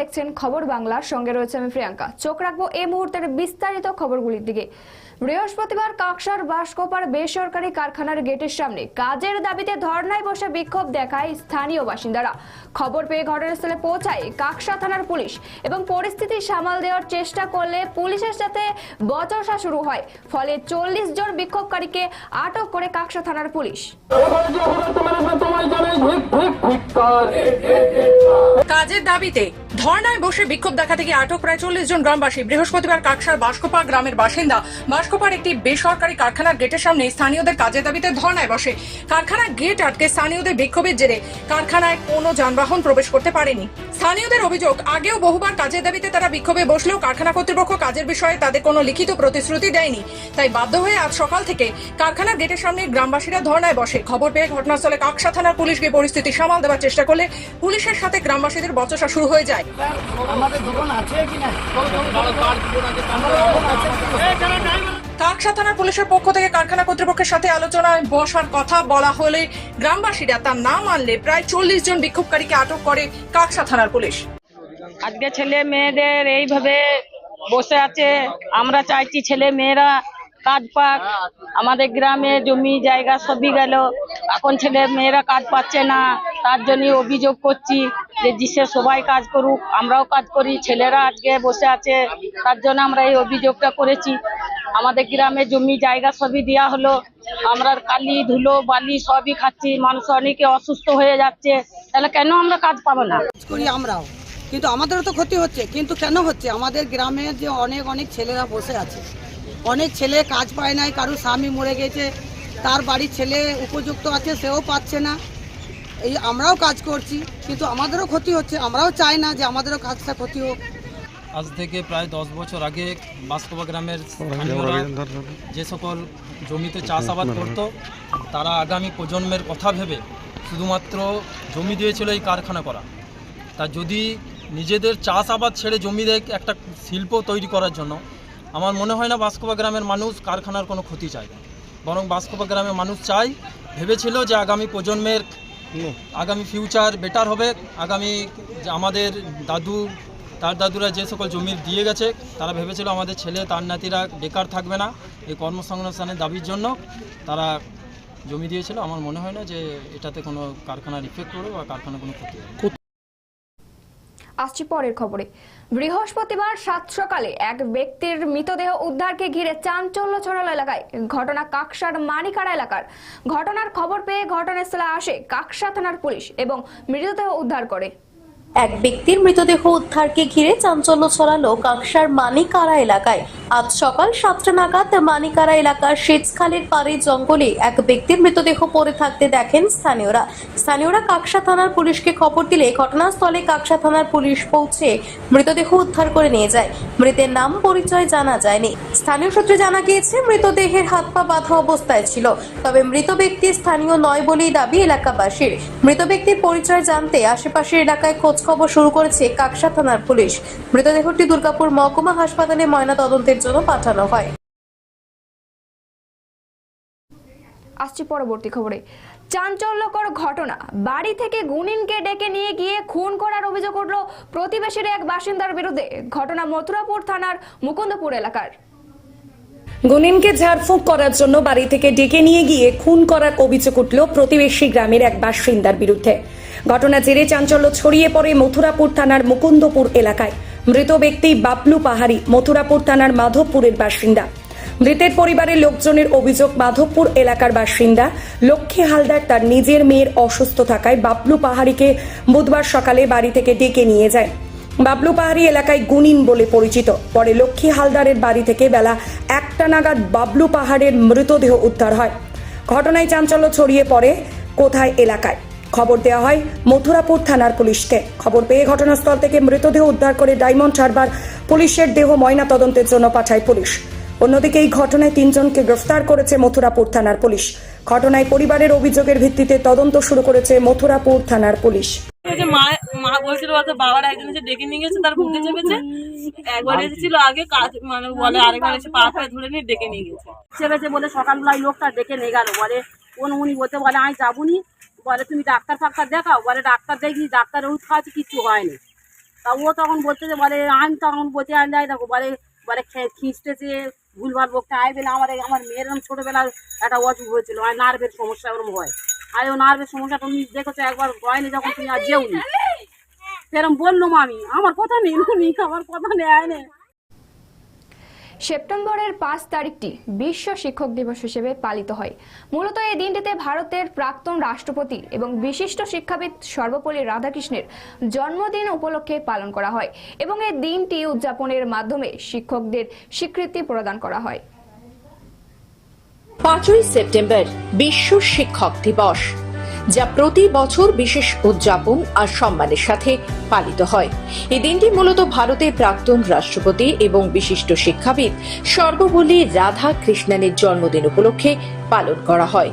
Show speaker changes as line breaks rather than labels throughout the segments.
দেখছেন খবর বাংলার সঙ্গে রয়েছে আমি প্রিয়াঙ্কা। চোখ রাখব এই মুহূর্তের বিস্তারিত খবরগুলির দিকে। বৃহস্পতিবার কাকসার বাসকোপার বেসরকারি কারখানার গেটের সামনে কাজের দাবিতে ধর্নায় বসে বিক্ষোভ দেখায় স্থানীয় বাসিন্দারা। খবর পেয়ে ঘটনাস্থলে পৌঁছায় কাকসা থানার পুলিশ এবং পরিস্থিতি সামাল দেওয়ার চেষ্টা করলে পুলিশের সাথে বচসা শুরু হয়। ফলে চল্লিশ জন বিক্ষোভকারীকে আটক করে কাকসা থানার পুলিশ।
কাজের দাবিতে ধর্নায় বসে বিক্ষোভ দেখা থেকে আটক প্রায় চল্লিশ জন গ্রামবাসী। বৃহস্পতিবার কাকসার বাসকোপা গ্রামের বাসিন্দা। বাসকোপার একটি বেসরকারি কারখানার গেটের সামনে স্থানীয়দের কাজের দাবিতে ধর্নায় বসে। কারখানার গেট আটকে স্থানীয়দের বিক্ষোভের জেরে কারখানায় কোনো যানবাহন প্রবেশ করতে পারেনি। স্থানীয়দের অভিযোগ, আগেও বহুবার কাজের দাবিতে তারা বিক্ষোভে বসলেও কারখানা কর্তৃপক্ষ কাজের বিষয়ে তাদের কোনো লিখিত প্রতিশ্রুতি দেয়নি। তাই বাধ্য হয়ে আজ সকাল থেকে কারখানার গেটের সামনে গ্রামবাসীরা ধর্নায় বসে। খবর পেয়ে ঘটনাস্থলে কাকসা থানার পুলিশ গিয়ে পরিস্থিতি সামাল দেওয়ার চেষ্টা করলে পুলিশের সাথে গ্রামবাসীদের বচসা শুরু হয়ে যায়। কাকসা থানার পুলিশের পক্ষ থেকে কারখানা কর্তৃপক্ষের সাথে আলোচনায় বসার কথা বলা হলে গ্রামবাসীরা তা না মানলে প্রায় চল্লিশ জন বিক্ষোভকারীকে আটক করে কাকসা থানার পুলিশ।
আজকে ছেলে মেয়েদের এইভাবে বসে আছে। আমরা চাইছি ছেলে মেয়েরা কাজ পাক আমাদের গ্রামে জমি, জায়গা সবই গেল। এখন ছেলে মেয়েরা কাজ পাচ্ছে না, তার জন্য অভিযোগ করছি যে জিসে সবাই কাজ করুক, আমরাও কাজ করি, ছেলেরা আজকে বসে আছে, তার জন্য আমরা এই অভিযোগটা করেছি। আমাদের গ্রামে জমি, জায়গা সবই দেওয়া হলো, আমরা কালি, ধুলো, বালি সবই খাচ্ছি, মানুষ অনেকে অসুস্থ হয়ে যাচ্ছে, তাহলে কেন আমরা কাজ পাবো না?
করি আমরাও, কিন্তু আমাদেরও তো ক্ষতি হচ্ছে, কিন্তু কেন হচ্ছে? আমাদের গ্রামে যে অনেক অনেক ছেলেরা বসে আছে অনেক ছেলে কাজ পায় নাই কারও স্বামী মরে গেছে, তার বাড়ির ছেলে উপযুক্ত আছে, সেও পাচ্ছে না। এই আমরাও কাজ করছি, কিন্তু আমাদেরও ক্ষতি হচ্ছে, আমরাও চাই না যে আমাদেরও কাজটা ক্ষতি হোক।
আজ থেকে প্রায় দশ বছর আগে বাসকোবা গ্রামের যে সকল জমিতে চাষাবাদ করত, তারা আগামী প্রজন্মের কথা ভেবে শুধুমাত্র জমি দিয়েছিল এই কারখানা করা। তা যদি নিজেদের চাষাবাদ ছেড়ে জমি একটা শিল্প তৈরি করার জন্য আমার মনে হয় না বাসকোবা গ্রামের মানুষ কারখানার কোনো ক্ষতি চায় না। বরং বাসকোবা গ্রামের মানুষ চাই ভেবেছিল যে আগামী প্রজন্মের আগামী ফিউচার বেটার হবে। আগামী যে আমাদের দাদু তার দাদুরা যে সকল জমি দিয়ে গেছে তারা ভেবেছিল আমাদের ছেলে তার নাতিরা বেকার থাকবে না। এই কর্মসংস্থানের দাবির জন্য তারা জমি দিয়েছিল। আমার মনে হয় না যে এটাতে কোনো কারখানার ইফেক্ট পড়বে বা কারখানার কোনো ক্ষতি হবে।
আসছি পরের খবরে। বৃহস্পতিবার সাত সকালে এক ব্যক্তির মৃতদেহ উদ্ধারকে ঘিরে চাঞ্চল্য ছড়ালো এলাকায়। ঘটনা কাকসার মানিকাড়া এলাকার। ঘটনার খবর পেয়ে ঘটনাস্থলে আসে কাকসা থানার পুলিশ এবং মৃতদেহ উদ্ধার করে।
এক ব্যক্তির মৃতদেহ উদ্ধারকে ঘিরে চাঞ্চল্য ছড়ালো কাকসার মানিকারা এলাকায়। আজ সকাল সাতটা নাগাদ মানিকারা এলাকার সেচখালের পাড়ে জঙ্গলে এক ব্যক্তির মৃতদেহ পড়ে থাকতে দেখেন স্থানীয়রা। স্থানীয়রা কাকসা থানার পুলিশকে খবর দিলে ঘটনাস্থলে কাকসা থানার পুলিশ পৌঁছে মৃতদেহ উদ্ধার করে নিয়ে যায়। মৃতের নাম পরিচয় জানা যায়নি। স্থানীয় সূত্রে জানা গিয়েছে, মৃতদেহের হাত পা বাঁধা অবস্থায় ছিল। তবে মৃত ব্যক্তি স্থানীয় নয় বলেই দাবি এলাকাবাসীর। মৃত ব্যক্তির পরিচয় জানতে আশেপাশের এলাকায় খোঁজ খবর শুরু করেছে কাকসা থানার পুলিশ। মৃতদেহটি দুর্গাপুর মহকুমা হাসপাতালে ময়না তদন্তের জন্য পাঠানো হয়।
আসছি পরবর্তী খবরে। চাঞ্চল্যকর ঘটনা। বাড়ি থেকে গুনিনকে ডেকে নিয়ে গিয়ে খুন করার অভিযোগ উঠল প্রতিবেশীর এক বাসিন্দার বিরুদ্ধে। ঘটনা মথুরাপুর থানার মুকুন্দপুর এলাকার।
গুনিনকে ঝাড়ফুঁক করার জন্য বাড়ি থেকে ডেকে নিয়ে গিয়ে খুন করার অভিযোগ উঠল প্রতিবেশী গ্রামের এক বাসিন্দার বিরুদ্ধে। ঘটনা জেরে চাঞ্চল্য ছড়িয়ে পড়ে মথুরাপুর থানার মুকুন্দপুর এলাকায়। মৃত ব্যক্তি বাবলু পাহাড়ি, মথুরাপুর থানার মাধবপুরের বাসিন্দা। মৃতের পরিবারের লোকজনের অভিযোগ, মাধবপুর এলাকার বাসিন্দা লক্ষ্মী হালদার তার নিজের মেয়ের অসুস্থ থাকায় বাবলু পাহাড়িকে বুধবার সকালে বাড়ি থেকে ডেকে নিয়ে যায়। বাবলু পাহাড়ি এলাকায় গুনিন বলে পরিচিত। পরে লক্ষ্মী হালদারের বাড়ি থেকে বেলা একটা নাগাদ বাবলু পাহাড়ের মৃতদেহ উদ্ধার হয়। ঘটনায় চাঞ্চল্য ছড়িয়ে পড়ে কোথায় এলাকায়। খবর দেওয়া হয়। মথুরাপুর থানার পুলিশকে খবর পেয়ে ঘটনাস্থল থেকে মৃতদেহ উদ্ধার করে ডায়মন্ড হারবার পুলিশের দেহ ময়না তদন্তের জন্য পাঠায় পুলিশ। অন্যদিকে এই ঘটনায় তিনজনকে গ্রেফতার করেছে মথুরাপুর থানার পুলিশ। ঘটনায় পরিবারের অভিযোগের ভিত্তিতে তদন্ত শুরু করেছে মথুরাপুর থানার পুলিশ।
মা মা বলছিল বলতে বাবার একজন এসে ডেকে নিয়ে গেছে তার বুকে চেপেছে। একবার এসেছিল আগে কাজ মানে বলে আরেকবার এসে পা পায়ে ধরে নিয়ে ডেকে নিয়ে গেছে। চেপেছে বলে সকালবেলায় লোকটা ডেকে নিয়ে গেল। বলে কোন উনি বলতে বলে আমি যাবুনি বলে, তুমি ডাক্তার ফাক্তার দেখাও? বলে, ডাক্তার দেখি ডাক্তার ওষুধ খাওয়াচ্ছে, কিচ্ছু হয়নি। তা ও তখন বলছে যে, বলে, আমি তখন বলতে আন যাই দেখো, বলে বলে, খে- খিস্টেছে ভুলভাল বকতে আয় বলে আমার আমার মেয়ের এরকম ছোটোবেলার একটা অসুখ হয়েছিল আর নার্ভের সমস্যা ওরকম হয়। আর, ও নার্ভের সমস্যা তুমি দেখেছ, একবার হয়নি যখন তুমি আর যেওনি। সেরকম বললাম আমি, আমার কথা নেই আমার কথা নেয় না।
সেপ্টেম্বরের পাঁচ তারিখটি বিশ্ব শিক্ষক দিবস হিসেবে পালিত হয়। মূলত এই দিনটিতে ভারতের প্রাক্তন রাষ্ট্রপতি এবং বিশিষ্ট শিক্ষাবিদ সর্বপল্লী রাধাকৃষ্ণের জন্মদিন উপলক্ষে পালন করা হয় এবং এই দিনটি উদযাপনের মাধ্যমে শিক্ষকদের স্বীকৃতি প্রদান করা হয়।
পাঁচই সেপ্টেম্বর বিশ্ব শিক্ষক দিবস। যা প্রতি বছর বিশেষ উদযাপন আর সম্মানের সাথে পালিত হয়। এই দিনটি মূলত ভারতের প্রাক্তন রাষ্ট্রপতি এবং বিশিষ্ট শিক্ষাবিদ সর্বপল্লী রাধা কৃষ্ণনের জন্মদিন উপলক্ষে পালন করা হয়।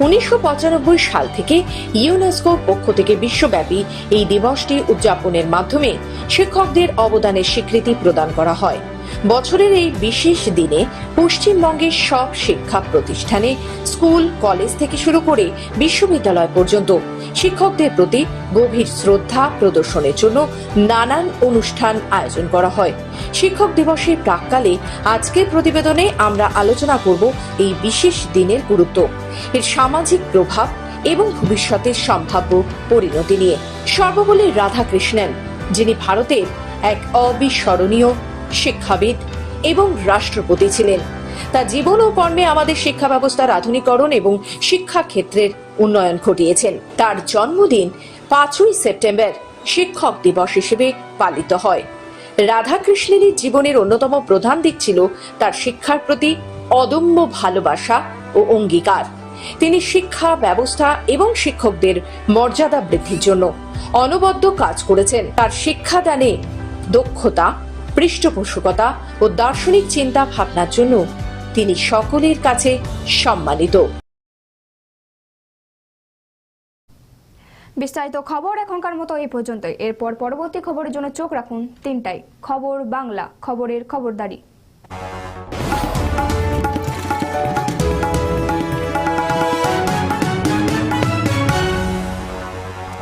উনিশশো পঁচানব্বই সাল থেকে ইউনেস্কো পক্ষ থেকে বিশ্বব্যাপী এই দিবসটি উদযাপনের মাধ্যমে শিক্ষকদের অবদানের স্বীকৃতি প্রদান করা হয়। বছরের এই বিশেষ দিনে পশ্চিমবঙ্গের সব শিক্ষা প্রতিষ্ঠানে, স্কুল, কলেজ থেকে শুরু করে বিশ্ববিদ্যালয় পর্যন্ত শিক্ষকদের প্রতি গভীর শ্রদ্ধা প্রদর্শনের জন্য নানান অনুষ্ঠান আয়োজন করা হয়। শিক্ষক দিবসের প্রাককালে আজকের প্রতিবেদনে আমরা আলোচনা করব এই বিশেষ দিনের গুরুত্ব, এর সামাজিক প্রভাব এবং ভবিষ্যতের সম্ভাব্য পরিণতি নিয়ে। সর্বপল্লী রাধাকৃষ্ণন, যিনি ভারতের এক অবিস্মরণীয় শিক্ষাবিদ এবং রাষ্ট্রপতি ছিলেন। তার জীবন ও কর্মে আমাদের শিক্ষা ব্যবস্থার আধুনিকরণ এবং শিক্ষা ক্ষেত্রের উন্নয়ন ঘটিয়েছেন। তার জন্মদিন পাঁচই সেপ্টেম্বর শিক্ষক দিবস হিসেবে পালিত হয়। রাধাকৃষ্ণেরই জীবনের অন্যতম প্রধান দিক ছিল তার শিক্ষার প্রতি অদম্য ভালোবাসা ও অঙ্গীকার। তিনি শিক্ষা ব্যবস্থা এবং শিক্ষকদের মর্যাদা বৃদ্ধির জন্য অনবদ্য কাজ করেছেন। তার শিক্ষাদানে দক্ষতা পৃষ্ঠপোষকতা ও দার্শনিক চিন্তা ভাবনার জন্য তিনি সকলের কাছে সম্মানিত।
বিস্তারিত খবর এখনকার মতো এই পর্যন্ত এরপর পরবর্তী খবরের জন্য চোখ রাখুন তিনটাই। খবর বাংলা, খবরের খবরদারি।